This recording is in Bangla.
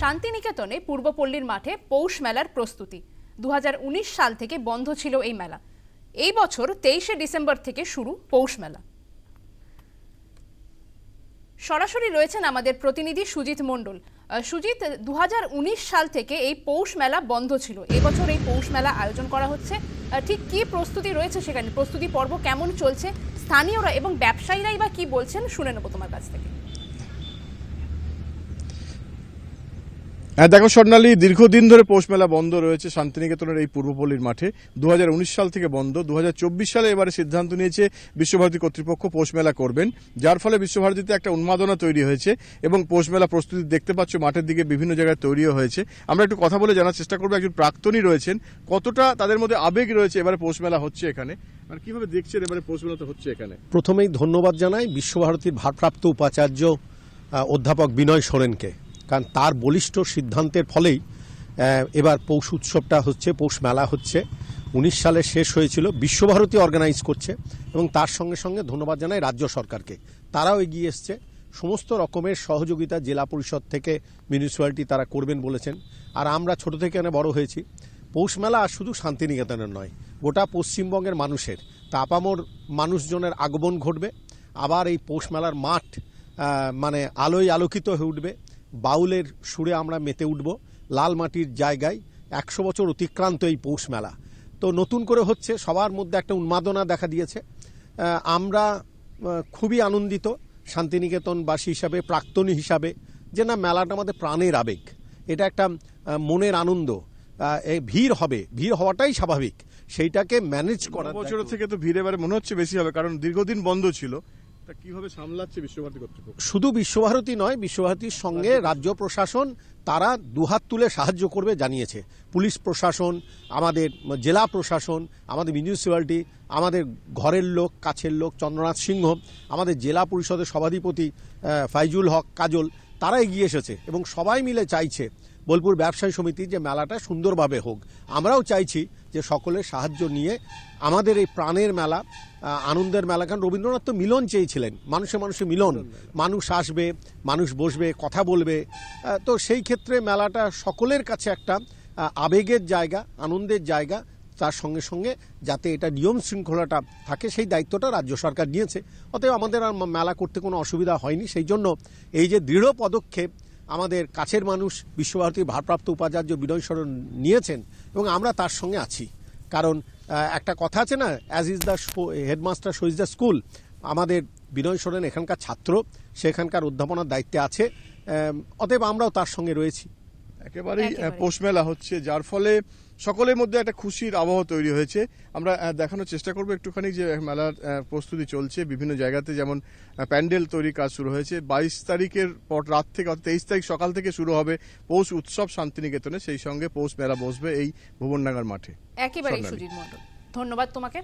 শান্তিনিকেতনে পূর্বপল্লীর মাঠে পৌষ মেলার প্রস্তুতি। দু হাজার উনিশ সাল থেকে বন্ধ ছিল এই মেলা। এই বছর তেইশে ডিসেম্বর থেকে শুরু পৌষ মেলা। সরাসরি রয়েছেন আমাদের প্রতিনিধি সুজিত মণ্ডল। সুজিত দু হাজার উনিশ সাল থেকে এই পৌষ মেলা বন্ধ ছিল। এবছর এই পৌষ মেলা আয়োজন করা হচ্ছে। ঠিক কি প্রস্তুতি রয়েছে সেখানে? প্রস্তুতি পর্ব কেমন চলছে? স্থানীয়রা এবং ব্যবসায়ীরাই বা কি বলছেন? শুনে নেব তোমার কাছ থেকে। দেখো স্বর্ণালী, দীর্ঘদিন ধরে পৌষ মেলা বন্ধ রয়েছে শান্তিনিকেতনের এই পূর্বপল্লীর মাঠে। দু হাজার উনিশ সাল থেকে বন্ধ দু হাজার চব্বিশ সালে এবারে সিদ্ধান্ত নিয়েছে বিশ্বভারতী কর্তৃপক্ষ পৌষ মেলা করবেন। যার ফলে বিশ্বভারতীতে একটা উন্মাদনা তৈরি হয়েছে এবং পৌষ মেলা প্রস্তুতি দেখতে পাচ্ছ, মাঠের দিকে বিভিন্ন জায়গায় তৈরিও হয়েছে। আমরা একটু কথা বলে জানার চেষ্টা করব, একজন প্রাক্তনী রয়েছেন। কতটা তাদের মধ্যে আবেগ রয়েছে এবারে পৌষ মেলা হচ্ছে এখানে? আর কীভাবে দেখছেন এবারে পৌষ মেলা তো হচ্ছে এখানে? প্রথমেই ধন্যবাদ জানাই বিশ্বভারতীর ভারপ্রাপ্ত উপাচার্য অধ্যাপক বিনয় সোরেনকে। কারণ তার বলিষ্ঠ সিদ্ধান্তের ফলেই এবার পৌষ উৎসবটা হচ্ছে, পৌষ মেলা হচ্ছে। উনিশ সালে শেষ হয়েছিল, বিশ্বভারতী অর্গানাইজ করছে এবং তার সঙ্গে সঙ্গে ধন্যবাদ জানাই রাজ্য সরকারকে। তারাও এগিয়ে এসছে। সমস্ত রকমের সহযোগিতা জেলা পরিষদ থেকে মিউনিসিপ্যালিটি তারা করবেন বলেছেন। আর আমরা ছোট থেকে এখানে বড় হয়েছি। পৌষ মেলা আর শুধু শান্তিনিকেতনের নয়, গোটা পশ্চিমবঙ্গের মানুষের, তা আপামর মানুষজনের আগমন ঘটবে। আবার এই পৌষ মেলার মাঠ মানে আলোয় আলোকিত হয়ে উঠবে। বাউলের সুরে আমরা মেতে উঠব লাল মাটির জায়গায় একশো বছর অতিক্রান্ত এই পৌষ মেলা। তো নতুন করে হচ্ছে সবার মধ্যে একটা উন্মাদনা দেখা দিয়েছে। আমরা খুবই আনন্দিত শান্তিনিকেতনবাসী হিসাবে প্রাক্তনী হিসাবে যে না মেলাটা আমাদের প্রাণের আবেগ। এটা একটা মনের আনন্দ। এই ভিড় হবে ভিড় হওয়াটাই স্বাভাবিক। সেইটাকে ম্যানেজ করা বছর থেকে তো ভিড় এবারে মনে হচ্ছে বেশি হবে কারণ দীর্ঘদিন বন্ধ ছিল। কীভাবে সামলাচ্ছে বিশ্বভারতী কর্তৃপক্ষ? শুধু বিশ্বভারতী নয় বিশ্বভারতীর সঙ্গে রাজ্য প্রশাসন তারা দুহাত তুলে সাহায্য করবে জানিয়েছে। পুলিশ প্রশাসন আমাদের জেলা প্রশাসন আমাদের মিউনিসিপ্যালিটি আমাদের ঘরের লোক কাছের লোক চন্দ্রনাথ সিংহ আমাদের জেলা পরিষদের সভাধিপতি ফাইজুল হক কাজল তারা এগিয়ে এসেছে এবং সবাই মিলে চাইছে বোলপুর ব্যবসায়ী সমিতি যে মেলাটা সুন্দরভাবে হোক। আমরাও চাইছি যে সকলের সাহায্য নিয়ে আমাদের এই প্রাণের মেলা আনন্দের মেলা কারণ রবীন্দ্রনাথ তো মিলন চেয়েছিলেন। মানুষে মানুষে মিলন। মানুষ আসবে মানুষ বসবে কথা বলবে। তো সেই ক্ষেত্রে মেলাটা সকলের কাছে একটা আবেগের জায়গা আনন্দের জায়গা। তার সঙ্গে সঙ্গে যাতে এটা নিয়ম শৃঙ্খলাটা থাকে সেই দায়িত্বটা রাজ্য সরকার নিয়েছে। অতএব আমাদের আর মেলা করতে কোনো অসুবিধা হয়নি। সেই জন্য এই যে দৃঢ় পদক্ষেপ আমাদের কাছের মানুষ, বিশ্বভারতীর ভারপ্রাপ্ত উপাচার্য বিনয় সরণ নিয়েছেন এবং আমরা তার সঙ্গে আছি। কারণ একটা কথা আছে না as is the headmaster so is the school আমাদের বিনয় সরেন এখানকার ছাত্র সেখানকার অধ্যাপনার দায়িত্বে আছে। অতএব আমরাও তার সঙ্গে রয়েছি। একেবারেই। পৌষ মেলা হচ্ছে যার ফলে সকলের মধ্যে একটা খুশির আবহাওয়া তৈরি হয়েছে। আমরা দেখানোর চেষ্টা করব একটুখানি যে মেলার প্রস্তুতি চলছে বিভিন্ন জায়গাতে। যেমন প্যান্ডেল তৈরি কাজ শুরু হয়েছে। বাইশ তারিখের পর রাত থেকে অর্থাৎ তেইশ তারিখ সকাল থেকে শুরু হবে পৌষ উৎসব শান্তিনিকেতনে। সেই সঙ্গে পৌষ মেলা বসবে এই ভুবনডাঙ্গার মাঠে। স্বর্ণালী। সুজিত মণ্ডল। ধন্যবাদ তোমাকে।